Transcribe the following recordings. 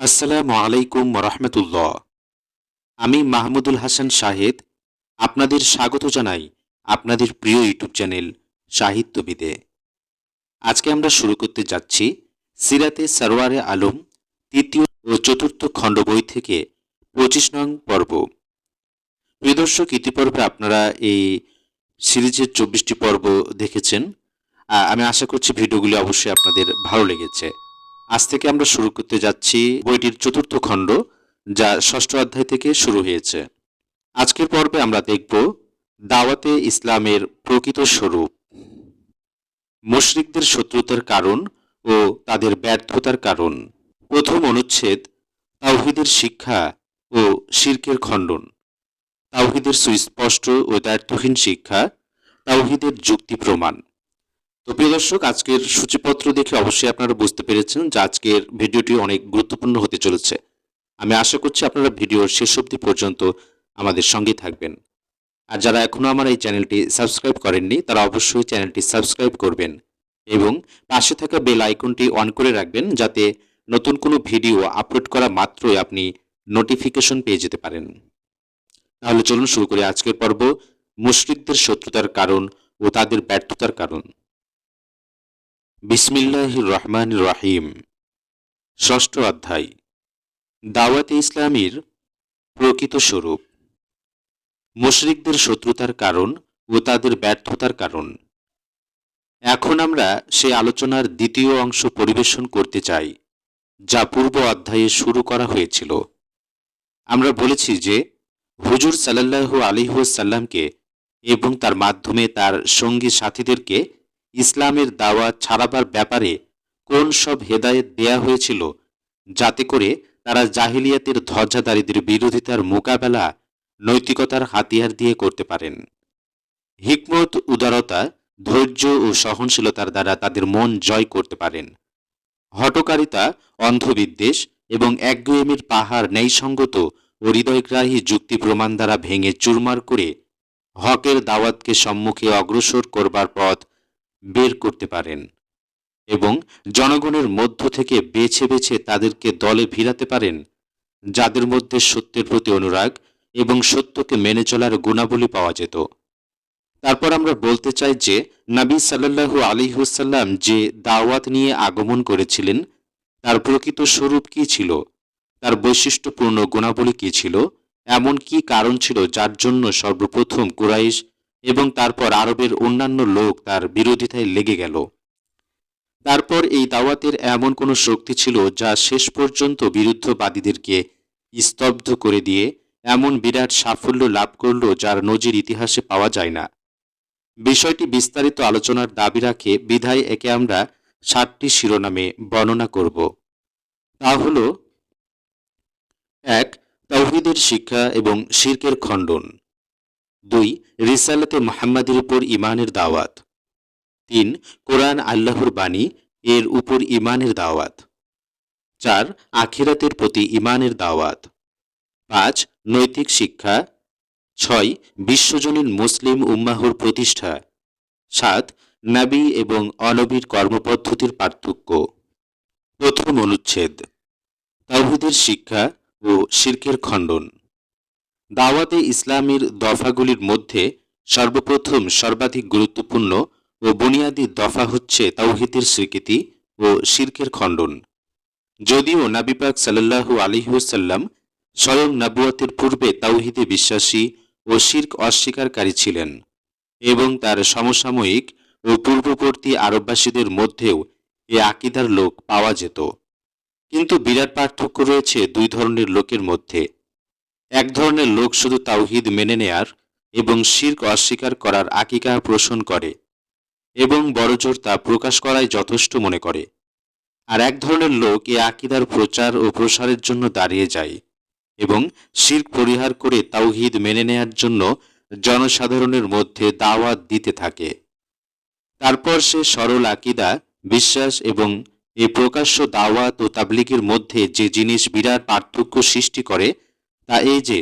আসসালামু আলাইকুম রহমতুল্লাহ আমি মাহমুদুল হাসান শাহেদ, আপনাদের স্বাগত জানাই আপনাদের প্রিয় ইউটিউব চ্যানেল সাহিত্যবিদে আজকে আমরা শুরু করতে যাচ্ছি সিরাতে সারোয়ারে আলম তৃতীয় ও চতুর্থ খণ্ড বই থেকে পঁচিশ নং পর্ব। প্রিয় দর্শক, ইতিপর্বে আপনারা এই সিরিজের চব্বিশটি পর্ব দেখেছেন। আমি আশা করছি ভিডিওগুলি অবশ্যই আপনাদের ভালো লেগেছে। আজ থেকে আমরা শুরু করতে যাচ্ছি বইটির চতুর্থ খণ্ড, যা ষষ্ঠ অধ্যায় থেকে শুরু হয়েছে। আজকের পর্বে আমরা দেখব দাওয়াতে ইসলামের প্রকৃত স্বরূপ, মুশরিকদের শত্রুতার কারণ ও তাদের ব্যর্থতার কারণ। প্রথম অনুচ্ছেদ, তাওহিদের শিক্ষা ও শির্কের খণ্ডন। তাওহিদের সুস্পষ্ট ও দায়িত্বহীন শিক্ষা, তাওহিদের যুক্তি প্রমাণ। তো প্রিয় দর্শক, আজকের সূচিপত্র দেখে অবশ্যই আপনারা বুঝতে পেরেছেন যে আজকের ভিডিওটি অনেক গুরুত্বপূর্ণ হতে চলেছে। আমি আশা করছি আপনারা ভিডিওর শেষ অবধি পর্যন্ত আমাদের সঙ্গে থাকবেন। আর যারা এখনও আমার এই চ্যানেলটি সাবস্ক্রাইব করেননি, তারা অবশ্যই চ্যানেলটি সাবস্ক্রাইব করবেন এবং পাশে থাকা বেল আইকনটি অন করে রাখবেন যাতে নতুন কোনো ভিডিও আপলোড করা মাত্রই আপনি নোটিফিকেশন পেয়ে যেতে পারেন। তাহলে চলুন শুরু করি আজকের পর্ব। মুশরিকদের শত্রুতার কারণ ও তাদের ব্যর্থতার কারণ। বিসমিল্লাহ রহমান রাহিম। ষষ্ঠ অধ্যায়। দাওয়াতে ইসলামীর প্রকৃত স্বরূপ। মুশরিকদের শত্রুতার কারণ ও তাদের ব্যর্থতার কারণ। এখন আমরা সে আলোচনার দ্বিতীয় অংশ পরিবেশন করতে চাই, যা পূর্ব অধ্যায়ে শুরু করা হয়েছিল। আমরা বলেছি যে, হুজুর সাল্লাল্লাহু আলিহাসাল্লামকে এবং তার মাধ্যমে তার সঙ্গী সাথীদেরকে ইসলামের দাওয়াত ছাড়াবার ব্যাপারে কোন সব হেদায়েত দেয়া হয়েছিল, যাতে করে তারা জাহিলিয়াতের ধ্বজাদারীদের বিরোধিতার মোকাবেলা নৈতিকতার হাতিয়ার দিয়ে করতে পারেন। হিকমত, উদারতা, ধৈর্য ও সহনশীলতার দ্বারা তাদের মন জয় করতে পারেন। হটকারিতা অন্ধবিদ্বেষ এবং একগুয়েমির পাহাড় ন্যায়সঙ্গত ও হৃদয়গ্রাহী যুক্তি প্রমাণ দ্বারা ভেঙে চুরমার করে হকের দাওয়াতকে সম্মুখে অগ্রসর করবার পথ বের করতে পারেন এবং জনগণের মধ্য থেকে বেছে বেছে তাদেরকে দলে ভিড়াতে পারেন, যাদের মধ্যে সত্যের প্রতি অনুরাগ এবং সত্যকে মেনে চলার গুণাবলী পাওয়া যেত। তারপর আমরা বলতে চাই যে, নবী সাল্লাল্লাহু আলিহুসাল্লাম যে দাওয়াত নিয়ে আগমন করেছিলেন, তার প্রকৃত স্বরূপ কি ছিল? তার বৈশিষ্ট্যপূর্ণ গুণাবলী কি ছিল? এমন কি কারণ ছিল যার জন্য সর্বপ্রথম কুরাইশ এবং তারপর আরবের অন্যান্য লোক তার বিরোধিতায় লেগে গেল। তারপর এই দাওয়াতের এমন কোনো শক্তি ছিল যা শেষ পর্যন্ত বিরুদ্ধবাদীদেরকে স্তব্ধ করে দিয়ে এমন বিরাট সাফল্য লাভ করল যার নজির ইতিহাসে পাওয়া যায় না। বিষয়টি বিস্তারিত আলোচনার দাবি রাখে, বিধায় একে আমরা সাতটি শিরোনামে বর্ণনা করব। তা হল, এক তৌহিদের শিক্ষা এবং শির্কের খণ্ডন। দুই, রিসালাতে মোহাম্মদের উপর ইমানের দাওয়াত। তিন, কোরআন আল্লাহর বাণী, এর উপর ইমানের দাওয়াত। চার, আখিরাতের প্রতি ইমানের দাওয়াত। পাঁচ, নৈতিক শিক্ষা। ছয়, বিশ্বজনীন মুসলিম উম্মাহর প্রতিষ্ঠা। সাত, নাবী এবং অনবীর কর্মপদ্ধতির পার্থক্য। প্রথম অনুচ্ছেদ। তাওহিদের শিক্ষা ও শির্কের খণ্ডন। দাওয়াতে ইসলামের দফাগুলির মধ্যে সর্বপ্রথম সর্বাধিক গুরুত্বপূর্ণ ও বুনিয়াদী দফা হচ্ছে তাওহিদের স্বীকৃতি ও শির্কের খণ্ডন। যদিও নাবিপাক সাল্লাল্লাহু আলিহাসাল্লাম স্বয়ং নবুয়তের পূর্বে তাওহিদে বিশ্বাসী ও শির্ক অস্বীকারী ছিলেন এবং তার সমসাময়িক ও পূর্ববর্তী আরববাসীদের মধ্যেও এ আকিদার লোক পাওয়া যেত। কিন্তু বিরাট পার্থক্য রয়েছে দুই ধরনের লোকের মধ্যে। এক ধরনের লোক শুধু তাওহিদ মেনে নেয়ার এবং শির্ক অস্বীকার করার আকিকা পোষণ করে এবং বড়জোর তা প্রকাশ করাই যথেষ্ট মনে করে। আর এক ধরনের লোক এ আকিদার প্রচার ও প্রসারের জন্য দাঁড়িয়ে যায় এবং শির্ক পরিহার করে তাওহিদ মেনে নেয়ার জন্য জনসাধারণের মধ্যে দাওয়াত দিতে থাকে। তারপর সে সরল আকিদা, বিশ্বাস এবং এই প্রকাশ্য দাওয়াত ও তাবলিগের মধ্যে যে জিনিস বিরাট পার্থক্য সৃষ্টি করে তা এই যে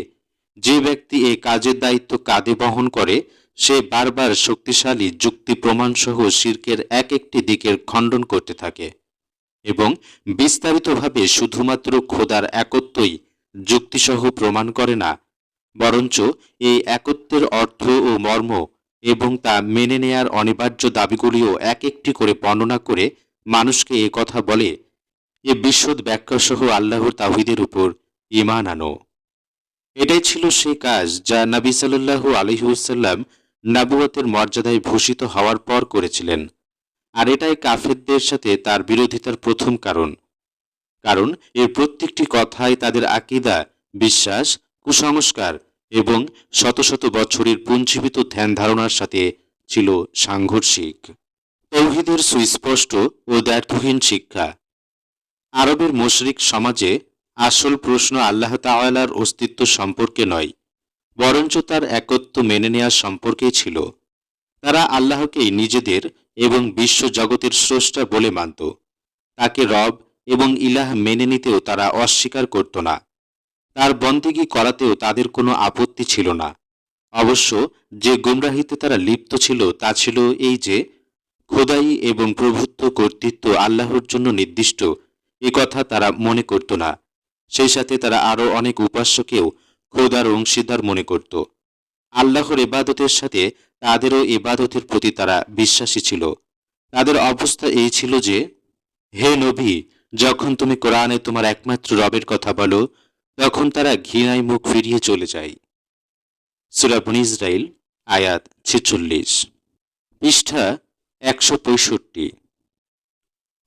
যে ব্যক্তি এই কাজের দায়িত্ব কাঁধে বহন করে, সে বারবার শক্তিশালী যুক্তি প্রমাণসহ শির্কের এক একটি দিকের খণ্ডন করতে থাকে এবং বিস্তারিতভাবে শুধুমাত্র খোদার একত্বই যুক্তিসহ প্রমাণ করে না, বরঞ্চ এই একত্বের অর্থ ও মর্ম এবং তা মেনে নেয়ার অনিবার্য দাবিগুলিও এক একটি করে বর্ণনা করে মানুষকে এ কথা বলে, এ বিশদ ব্যাখ্যাসহ আল্লাহর তাহিদের উপর ইমান আনো। এটাই ছিল সেই কাজ যা নবী সাল্লাল্লাহু আলহিউসাল্লাম নাবুয়াতের মর্যাদায় ভূষিত হওয়ার পর করেছিলেন। আর এটাই কাফেরদের সাথে তার বিরোধিতার প্রথম কারণ। কারণ এর প্রত্যেকটি কথাই তাদের আকিদা, বিশ্বাস, কুসংস্কার এবং শত শত বছরের পুঞ্জীবিত ধ্যান ধারণার সাথে ছিল সাংঘর্ষিক। তৌহিদের সুস্পষ্ট ও দ্ব্যর্থহীন শিক্ষা। আরবের মুশরিক সমাজে আসল প্রশ্ন আল্লাহ তাআলার অস্তিত্ব সম্পর্কে নয়, বরঞ্চ তার একত্ব মেনে নেওয়া সম্পর্কেই ছিল। তারা আল্লাহকেই নিজেদের এবং বিশ্ব জগতের স্রষ্টা বলে মানত। তাকে রব এবং ইলাহ মেনে নিতেও তারা অস্বীকার করত না। তার বন্দেগী করাতেও তাদের কোনো আপত্তি ছিল না। অবশ্য যে গুমরাহিতে তারা লিপ্ত ছিল তা ছিল এই যে, খোদাই এবং প্রভুত্ব কর্তৃত্ব আল্লাহর জন্য নির্দিষ্ট, এ কথা তারা মনে করত না। সেই সাথে তারা আরও অনেক উপাস্যকেও খোদার অংশীদার মনে করত। আল্লাহর ইবাদতের সাথে তাদেরও ইবাদতের প্রতি তারা বিশ্বাসী ছিল। তাদের অবস্থা এই ছিল যে, হে নবী, যখন তুমি কোরআনে তোমার একমাত্র রবের কথা বলো, তখন তারা ঘৃণায় মুখ ফিরিয়ে চলে যায়। সুরাবন ইসরাইল আয়াত ছেচল্লিশ। পৃষ্ঠা একশো পঁয়ষট্টি।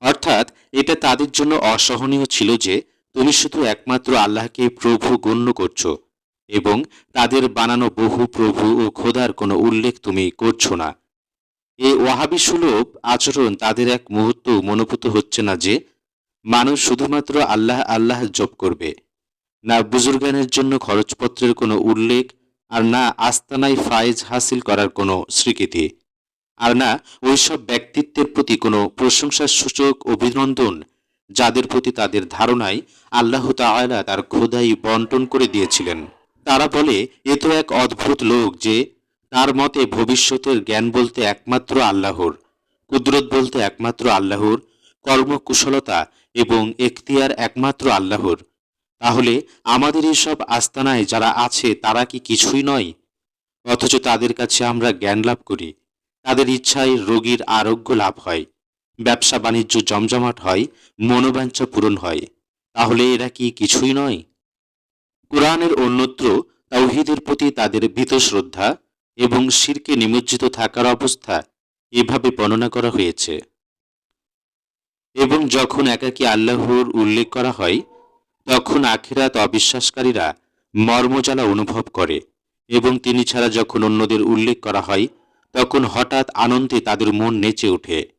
অর্থাৎ এটা তাদের জন্য অসহনীয় ছিল যে তুমি শুধু একমাত্র আল্লাহকে প্রভু গণ্য করছ এবং তাদের বানানো বহু প্রভু ও খোদার কোনো উল্লেখ তুমি করছ না। এই ওয়াহাবি সুলভ আচরণ তাদের এক মুহূর্ত মনোভূত হচ্ছে না যে, মানুষ শুধুমাত্র আল্লাহ আল্লাহ জপ করবে, না বুজুর্গানের জন্য খরচপত্রের কোনো উল্লেখ, আর না আস্তানায় ফায়েজ হাসিল করার কোনো স্বীকৃতি, আর না ওইসব ব্যক্তিত্বের প্রতি কোনো প্রশংসার সূচক অভিনন্দন যাদের প্রতি তাদের ধারণায় আল্লাহ তাআলা তার খোদাই বন্টন করে দিয়েছিলেন। তারা বলে, এ তো এক অদ্ভুত লোক যে তার মতে ভবিষ্যতের জ্ঞান বলতে একমাত্র আল্লাহর, কুদরত বলতে একমাত্র আল্লাহর, কর্মকুশলতা এবং এখতিয়ার একমাত্র আল্লাহর। তাহলে আমাদের এসব আস্তানায় যারা আছে তারা কি কিছুই নয়? অথচ তাদের কাছে আমরা জ্ঞান লাভ করি। তাদের ইচ্ছায় রোগীর আরোগ্য লাভ হয়। ব্যবসা বাণিজ্য জমজমাট হয়, মনোবাঞ্ছা পূরণ হয়। তাহলে এরা কি কিছুই নয়? কোরআনের অন্যত্র তাওহিদের প্রতি তাদের ভীত শ্রদ্ধা এবং শিরকে নিমজ্জিত থাকার অবস্থা এভাবে বর্ণনা করা হয়েছে। এবং যখন একাকী আল্লাহর উল্লেখ করা হয়, তখন আখিরাত অবিশ্বাসকারীরা মর্মজ্বালা অনুভব করে এবং তিনি ছাড়া যখন অন্যদের উল্লেখ করা হয়, তখন হঠাৎ আনন্দে তাদের মন নেচে ওঠে।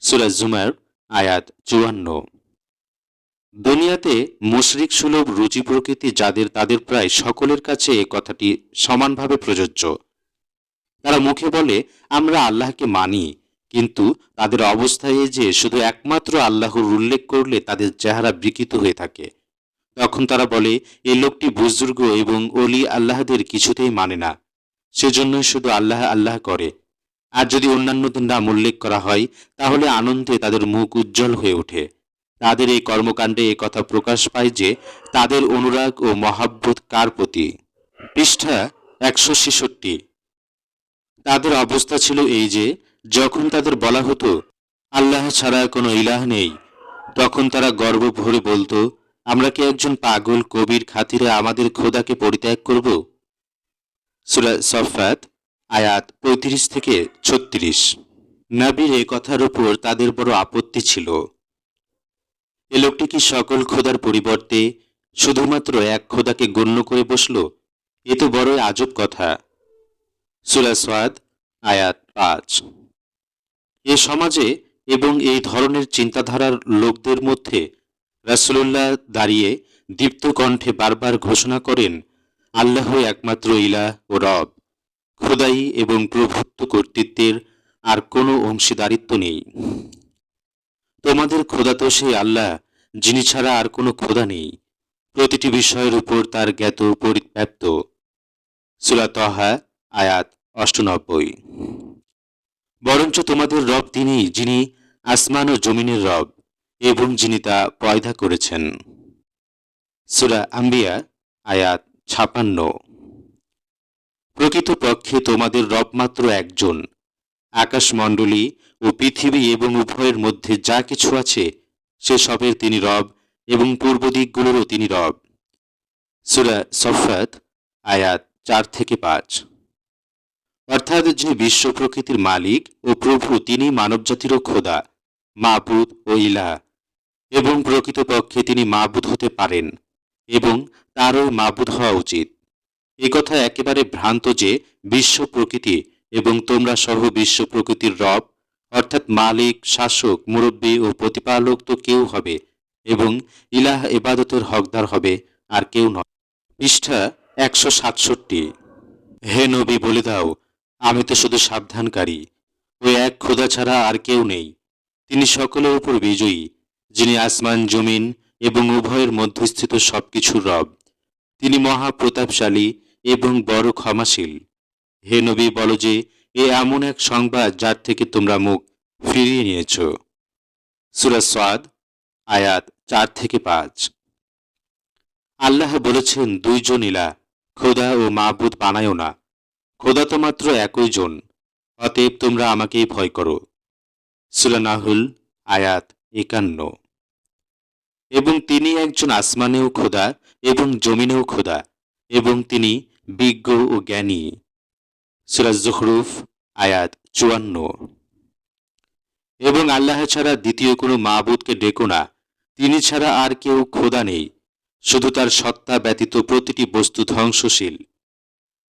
সুরাজ জুমার আয়াত চুয়ান্ন। দুনিয়াতে মুশরিক সুলভ রুচি প্রকৃতি যাদের তাদের প্রায় সকলের কাছে এ কথাটি সমানভাবে প্রযোজ্য। তারা মুখে বলে, আমরা আল্লাহকে মানি। কিন্তু তাদের অবস্থায় যে শুধু একমাত্র আল্লাহর উল্লেখ করলে তাদের চেহারা বিকৃত হয়ে থাকে। তখন তারা বলে এই লোকটি বুজুর্গ এবং অলি আল্লাহদের কিছুতেই মানে না। সেজন্যই শুধু আল্লাহ আল্লাহ করে। আর যদি অন্যান্যদের নাম উল্লেখ করা হয়, তাহলে আনন্দে তাদের মুখ উজ্জ্বল হয়ে ওঠে। তাদের এই কর্মকাণ্ডে এ কথা প্রকাশ পায় যে, তাদের অনুরাগ ও মহাব্বত কার প্রতি? পৃষ্ঠা একশো ছেষট্টি। তাদের অবস্থা ছিল এই যে, যখন তাদের বলা হতো, আল্লাহ ছাড়া কোনো ইলাহ নেই। তখন তারা গর্ব ভরে বলতো, আমরা কি একজন পাগল কবির খাতিরে আমাদের খোদাকে পরিত্যাগ করব? সুরা সফাত আয়াত পঁয়ত্রিশ থেকে ছত্রিশ। নাবির এ কথার উপর তাদের বড় আপত্তি ছিল। এ লোকটি কি সকল খোদার পরিবর্তে শুধুমাত্র এক খোদাকে গণ্য করে বসল? এ তো বড়ই আজব কথা। সুরা সোয়াদ আয়াত পাঁচ। এ সমাজে এবং এই ধরনের চিন্তাধারার লোকদের মধ্যে রাসুলুল্লাহ দাঁড়িয়ে দীপ্ত কণ্ঠে বারবার ঘোষণা করেন আল্লাহ একমাত্র ইলা ও রব। খোদাই এবং প্রভুত্ব কর্তৃত্বের আর কোনো অংশীদারিত্ব নেই। তোমাদের খোদা তো সেই আল্লাহ, যিনি ছাড়া আর কোনো খোদা নেই। প্রতিটি বিষয়ের উপর তার জ্ঞাত পরিব্যাপ্ত। সুরাতহা আয়াত অষ্টনব্বই। বরঞ্চ তোমাদের রব তিনি যিনি আসমান ও জমিনের রব, এবং যিনি তা পয়দা করেছেন। সুরা আম্বিয়া, আয়াত ছাপান্ন। প্রকৃতপক্ষে তোমাদের রব মাত্র একজন। আকাশমণ্ডলী ও পৃথিবী এবং উভয়ের মধ্যে যা কিছু আছে সে সবের তিনি রব এবং পূর্ব দিকগুলোরও তিনি রব। সুরা সফাত আয়াত চার থেকে পাঁচ। অর্থাৎ যে বিশ্ব প্রকৃতির মালিক ও প্রভু তিনি মানবজাতিরও খোদা, মাবুদ ও ইলা এবং প্রকৃতপক্ষে তিনি মাবুদ হতে পারেন এবং তারও মাবুদ হওয়া উচিত। কথা একেবারে ভ্রান্ত যে বিশ্ব প্রকৃতি এবং তোমরা সহ বিশ্ব প্রকৃতির রব, অর্থাৎ মালিক, শাসক, মুরব্বী ও প্রতিপালক তো কেউ হবে এবং ইলাহ ইবাদতের হকদার হবে আর কেউ নয়। পৃষ্ঠা একশো সাতষট্টি। হে নবী, বলে দাও, আমি তো শুধু সাবধানকারী ওই এক খোদা ছাড়া আর কেউ নেই। তিনি সকলের উপর বিজয়ী, যিনি আসমান, জমিন এবং উভয়ের মধ্যস্থিত সবকিছুর রব। তিনি মহাপ্রতাপশালী এবং বড় ক্ষমাশীল। হে নবী, বলো যে, এ এমন এক সংবাদ যার থেকে তোমরা মুখ ফিরিয়ে নিয়েছ। সুরা সাদ আয়াত চার থেকে পাঁচ। আল্লাহ বলেছেন দুইজন ইলা, খোদা ও মাহবুদ বানায়ও না। খোদা তো মাত্র একই জন, অতএব তোমরা আমাকেই ভয় করো। সুলানাহুল আয়াত একান্ন। এবং তিনি একজন আসমানেও খোদা এবং জমিনেও খোদা। এবং তিনি বিজ্ঞ ও জ্ঞানী। সুরাজ জহরুফ আয়াত চুয়ান্ন। এবং আল্লাহ ছাড়া দ্বিতীয় কোনো মাহবুদকে ডেকো না। তিনি ছাড়া আর কেউ খোদা নেই। শুধু তার সত্তা ব্যতীত প্রতিটি বস্তু ধ্বংসশীল।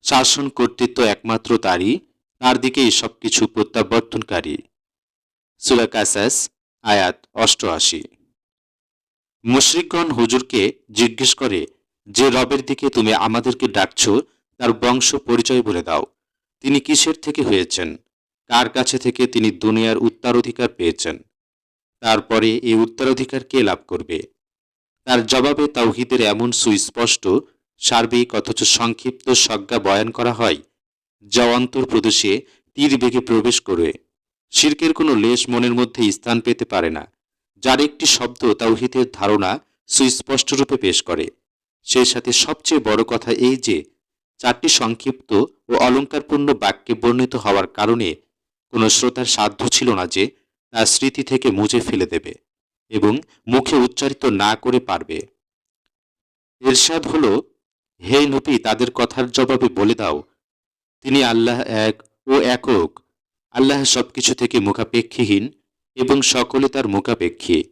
শাসন কর্তৃত্ব একমাত্র তারই, তার দিকেই সবকিছু প্রত্যাবর্তনকারী। সুরা কাসাস, আয়াত অষ্টআশি। মুশরিকগণ হুজুরকে জিজ্ঞেস করে যে রবের দিকে তুমি আমাদেরকে ডাকছ, তার বংশ পরিচয় বলে দাও। তিনি কিসের থেকে হয়েছেন? কার কাছে থেকে তিনি দুনিয়ার উত্তরাধিকার পেয়েছেন? তারপরে এই উত্তরাধিকার কে লাভ করবে? তার জবাবে তাওহিদের এমন সুস্পষ্ট, সার্বিক অথচ সংক্ষিপ্ত সজ্ঞা বয়ান করা হয়, যা অন্তর প্রদেশে তীর বেগে প্রবেশ করে। শির্কের কোনো লেশ মনের মধ্যে স্থান পেতে পারে না, যার একটি শব্দ তাওহিদের ধারণা সুস্পষ্টরূপে পেশ করে। সেই সাথে সবচেয়ে বড় কথা এই যে, চারটি সংক্ষিপ্ত ও অলঙ্কারপূর্ণ বাক্যে বর্ণিত হওয়ার কারণে কোনো শ্রোতার সাধ্য ছিল না যে, তার স্মৃতি থেকে মুছে ফেলে দেবে এবং মুখে উচ্চারিত না করে পারবে। এরশাদ হল, হে নবী, তাদের কথার জবাবে বলে দাও। তিনি আল্লাহ এক ও একক। আল্লাহ সবকিছু থেকে মুখাপেক্ষীহীন এবং সকলে তার মুখাপেক্ষী।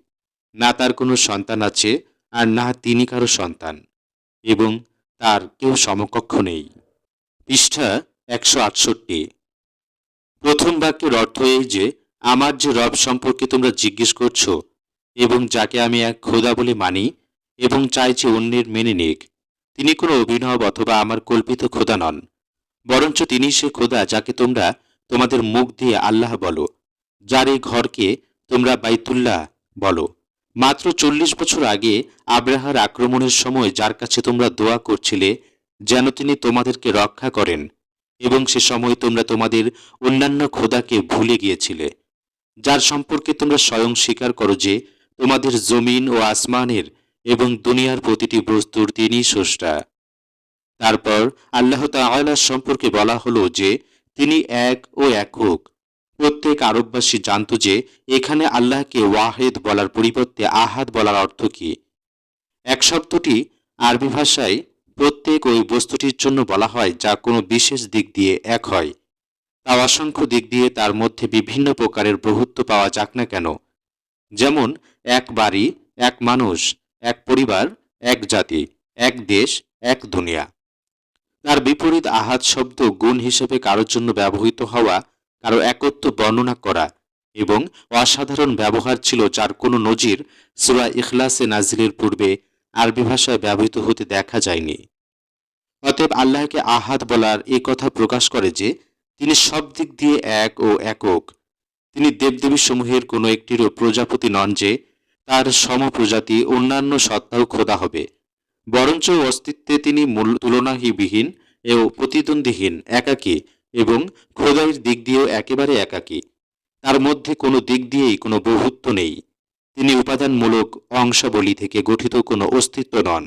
না তার কোনো সন্তান আছে, আর না তিনি কারও সন্তান। এবং তার কেউ সমকক্ষ নেই। পৃষ্ঠা একশো আটষট্টি। প্রথম বাক্যের অর্থ এই যে, আমার যে রব সম্পর্কে তোমরা জিজ্ঞেস করছ এবং যাকে আমি এক খোদা বলে মানি এবং চাই যে অন্যের মেনে নিক, তিনি কোনো অভিনব অথবা আমার কল্পিত খোদা নন, বরঞ্চ তিনি সে খোদা যাকে তোমরা তোমাদের মুখ দিয়ে আল্লাহ বলো, যার এই ঘরকে তোমরা বাইতুল্লাহ বলো। মাত্র চল্লিশ বছর আগে আব্রাহার আক্রমণের সময় যার কাছে তোমরা দোয়া করছিলে, যেন তিনি তোমাদেরকে রক্ষা করেন, এবং সে সময় তোমরা তোমাদের অন্যান্য খোদাকে ভুলে গিয়েছিলে, যার সম্পর্কে তোমরা স্বয়ং স্বীকার করো যে, তোমাদের জমিন ও আসমানের এবং দুনিয়ার প্রতিটি বস্তুর তিনি স্রষ্টা। তারপর আল্লাহ তাআলা সম্পর্কে বলা হলো যে, তিনি এক ও একক প্রত্যেক আরববাসী জানত যে এখানে আল্লাহকে ওয়াহেদ বলার পরিবর্তে আহাদ বলার অর্থ কি? এক শব্দটি আরবি ভাষায় প্রত্যেক ওই বস্তুটির জন্য বলা হয় যা কোনো বিশেষ দিক দিয়ে এক হয়। তা অসংখ্য দিক দিয়ে তার মধ্যে বিভিন্ন প্রকারের বহুত্ব পাওয়া যাক না কেন। যেমন, এক বাড়ি, এক মানুষ, এক পরিবার, এক জাতি, এক দেশ, এক দুনিয়া। তার বিপরীত আহাত শব্দ গুণ হিসেবে কারোর জন্য ব্যবহৃত হওয়া কারও একত্ব বর্ণনা করা এবং অসাধারণ ব্যবহার ছিল যার কোনো নজির সুরা ইখলাসে নাজিলের পূর্বে আরবি ভাষায় ব্যবহৃত হতে দেখা যায়নি। অতএব আল্লাহকে আহাদ বলার এ কথা প্রকাশ করে যে, তিনি সব দিক দিয়ে এক ও একক। তিনি দেবদেবী সমূহের কোনো একটিরও প্রজাপতি নন যে, তার সমপ্রজাতি অন্যান্য সত্তাও খোদা হবে। বরঞ্চ অস্তিত্বে তিনি মূল তুলনাহীবিহীন ও প্রতিদ্বন্দ্বীহীন, একাকী এবং খোদাইয়ের দিক দিয়েও একেবারে একাকী। তার মধ্যে কোনো দিক দিয়েই কোনো বহুত্ব নেই। তিনি উপাদানমূলক অংশাবলী থেকে গঠিত কোনো অস্তিত্ব নন,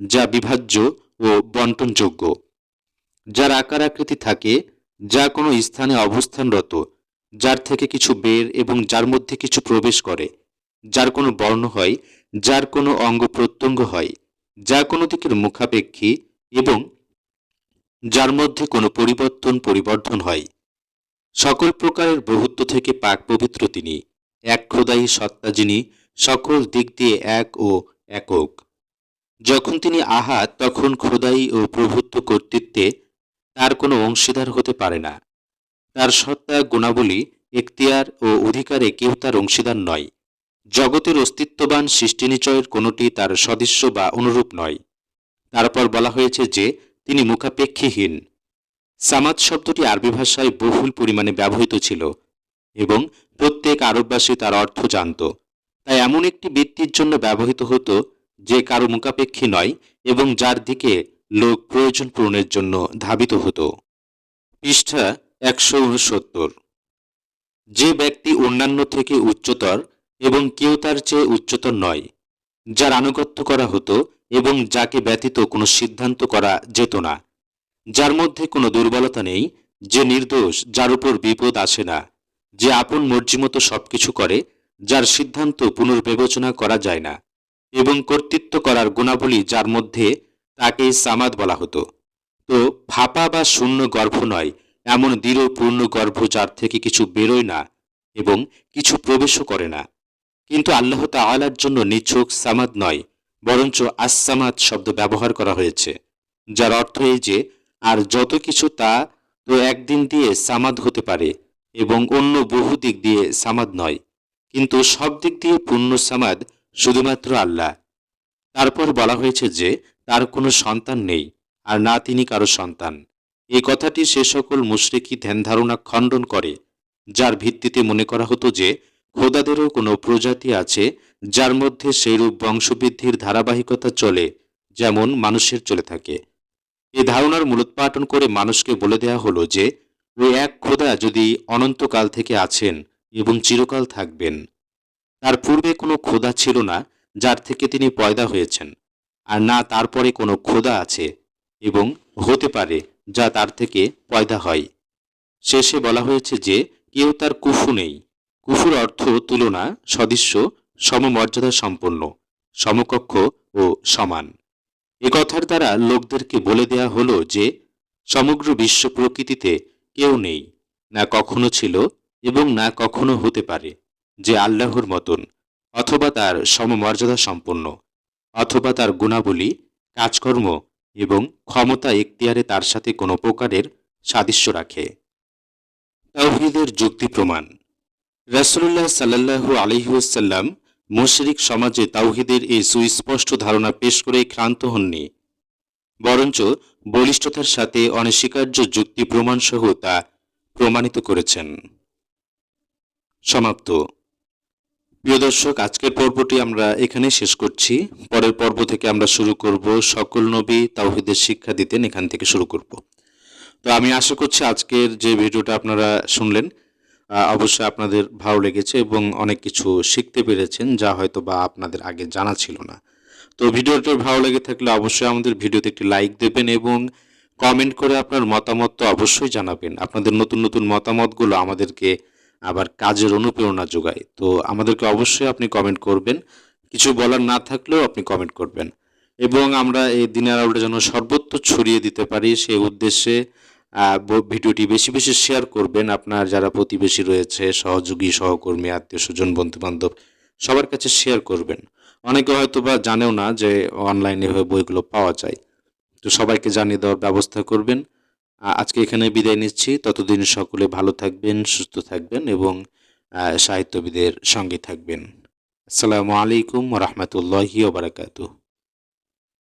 যা বিভাজ্য ও বন্টনযোগ্য যার আকার আকৃতি থাকে, যা কোনো স্থানে অবস্থানরত, যার থেকে কিছু বের এবং যার মধ্যে কিছু প্রবেশ করে, যার কোনো বর্ণ হয়, যার কোনো অঙ্গ প্রত্যঙ্গ হয়, যা কোনো দিকের মুখাপেক্ষী এবং যার মধ্যে কোনো পরিবর্তন, পরিবর্ধন হয়। সকল প্রকারের বহুত্ব থেকে পাক পবিত্র তিনি, এক খোদাই সত্তা যিনি সকল দিক দিয়ে এক ও একক। যখন তিনি আহাত, তখন খোদাই ও প্রভুত্ব কর্তৃত্বে তার কোনো অংশীদার হতে পারে না। তার সত্তা, গুণাবলী, এখতিয়ার ও অধিকারে কেউ তার অংশীদার নয়। জগতের অস্তিত্ববান সৃষ্টিনিচয়ের কোনোটি তার সদৃশ্য বা অনুরূপ নয়। তারপর বলা হয়েছে যে তিনি মুখাপেক্ষীহীন। সামাদ শব্দটি আরবি ভাষায় বহুল পরিমাণে ব্যবহৃত ছিল এবং প্রত্যেক আরববাসী তার অর্থ জানত। তাই এমন একটি ব্যক্তির জন্য ব্যবহৃত হতো যে কারও মুখাপেক্ষী নয় এবং যার দিকে লোক প্রয়োজন পূরণের জন্য ধাবিত হতো। পৃষ্ঠা একশো উনসত্তর। যে ব্যক্তি অন্যান্য থেকে উচ্চতর এবং কেউ তার চেয়ে উচ্চতর নয়, যার আনুগত্য করা হতো এবং যাকে ব্যতীত কোনো সিদ্ধান্ত করা যেত না, যার মধ্যে কোনো দুর্বলতা নেই, যে নির্দোষ, যার উপর বিপদ আসে না, যে আপন মর্জিমতো সবকিছু করে, যার সিদ্ধান্ত পুনর্বিবেচনা করা যায় না, এবং কর্তৃত্ব করার গুণাবলী যার মধ্যে তাকে সামাদ বলা হতো। তো ফাঁপা বা শূন্য গর্ভ নয়, এমন দৃঢ় পূর্ণ গর্ভ যার থেকে কিছু বেরোয় না, এবং কিছু প্রবেশও করে না। কিন্তু আল্লাহ তাআলার জন্য নিছক সামাদ নয় বরঞ্চ আসসামাদ শব্দ ব্যবহার করা হয়েছে, যার অর্থ এই যে, আর যত কিছু তা তো একদিন দিয়ে সামাদ হতে পারে এবং অন্য বহু দিক দিয়ে সামাদ নয়, কিন্তু সব দিক দিয়ে পূর্ণ সামাদ শুধুমাত্র আল্লাহ। তারপর বলা হয়েছে যে, তার কোনো সন্তান নেই, আর না তিনি কারও সন্তান। এই কথাটি সে সকল মুশরিকি ধ্যান ধারণা খণ্ডন করে, যার ভিত্তিতে মনে করা হতো যে, খোদাদেরও কোনো প্রজাতি আছে যার মধ্যে সেইরূপ বংশবৃদ্ধির ধারাবাহিকতা চলে, যেমন মানুষের চলে থাকে। এ ধারণার মূলোৎপাটন করে মানুষকে বলে দেয়া হলো যে ওই এক খোদা যদি অনন্তকাল থেকে আছেন এবং চিরকাল থাকবেন। তার পূর্বে কোনো খোদা ছিল না, যার থেকে তিনি পয়দা হয়েছেন, আর না তারপরে কোনো খোদা আছে এবং হতে পারে যা তার থেকে পয়দা হয়। শেষে বলা হয়েছে যে, কেউ তার কুফু নেই। কুফুর অর্থ তুলনা, সদৃশ্য সমমর্যাদা সম্পন্ন, সমকক্ষ ও সমান। এ কথার দ্বারা লোকদেরকে বলে দেয়া হলো যে, সমগ্র বিশ্ব প্রকৃতিতে কেউ নেই, না কখনো ছিল এবং না কখনো হতে পারে, যে আল্লাহর মতন, অথবা তার সমমর্যাদা সম্পন্ন, অথবা তার গুণাবলী, কাজকর্ম এবং ক্ষমতা এখতিয়ারে তার সাথে কোনো প্রকারের সাদৃশ্য রাখে। তাওহিদের যুক্তি প্রমাণ। রাসুল্লাহ সাল্লাহু আলহিউসাল্লাম মুশরিক সমাজে তাওহিদের এই সুস্পষ্ট ধারণা পেশ করে ক্রান্ত হননি। বরঞ্চ বলিষ্ঠতার সাথে অনস্বীকার্য যুক্তি প্রমাণ সহ তা প্রমাণিত করেছেন। সমাপ্ত। প্রিয় দর্শক, আজকের পর্বটি আমরা এখানে শেষ করছি। পরের পর্ব থেকে আমরা শুরু করব সকল নবী তাওহিদের শিক্ষা দিতেন, এখান থেকে শুরু করব। তো আমি আশা করছি আজকের যে ভিডিওটা আপনারা শুনলেন অবশ্যই আপনাদের ভালো লেগেছে এবং অনেক কিছু শিখতে পেরেছেন যা হয়তো বা আপনাদের আগে জানা ছিল না। তো ভিডিওটা ভালো লেগে থাকলে অবশ্যই আমাদের ভিডিওতে একটি লাইক দেবেন এবং কমেন্ট করে আপনার মতামত তো অবশ্যই জানাবেন। আপনাদের নতুন নতুন মতামতগুলো আমাদেরকে আবার কাজের অনুপ্রেরণা যোগায়। তো আমাদেরকে অবশ্যই আপনি কমেন্ট করবেন। কিছু বলার না থাকলেও আপনি কমেন্ট করবেন। এবং আমরা এই দিনের আলোটা যেন সর্বত্র ছড়িয়ে দিতে পারি সেই উদ্দেশ্যে ভিডিওটি বেশি বেশি শেয়ার করবেন আপনার যারা প্রতিবেশী রয়েছে, সহযোগী, সহকর্মী, আত্মীয় স্বজন বন্ধু বান্ধব সবার কাছে শেয়ার করবেন। অনেকে হয়তো বা জানেও না যে অনলাইনে বইগুলো পাওয়া যায়। তো সবাইকে জানিয়ে দেওয়ার ব্যবস্থা করবেন। আজকে এখানে বিদায় নিচ্ছি। ততদিন সকলে ভালো থাকবেন, সুস্থ থাকবেন এবং সাহিত্যবিদের সঙ্গে থাকবেন। আসসালামু আলাইকুম রহমতুল্লাহি ওবরাকাতু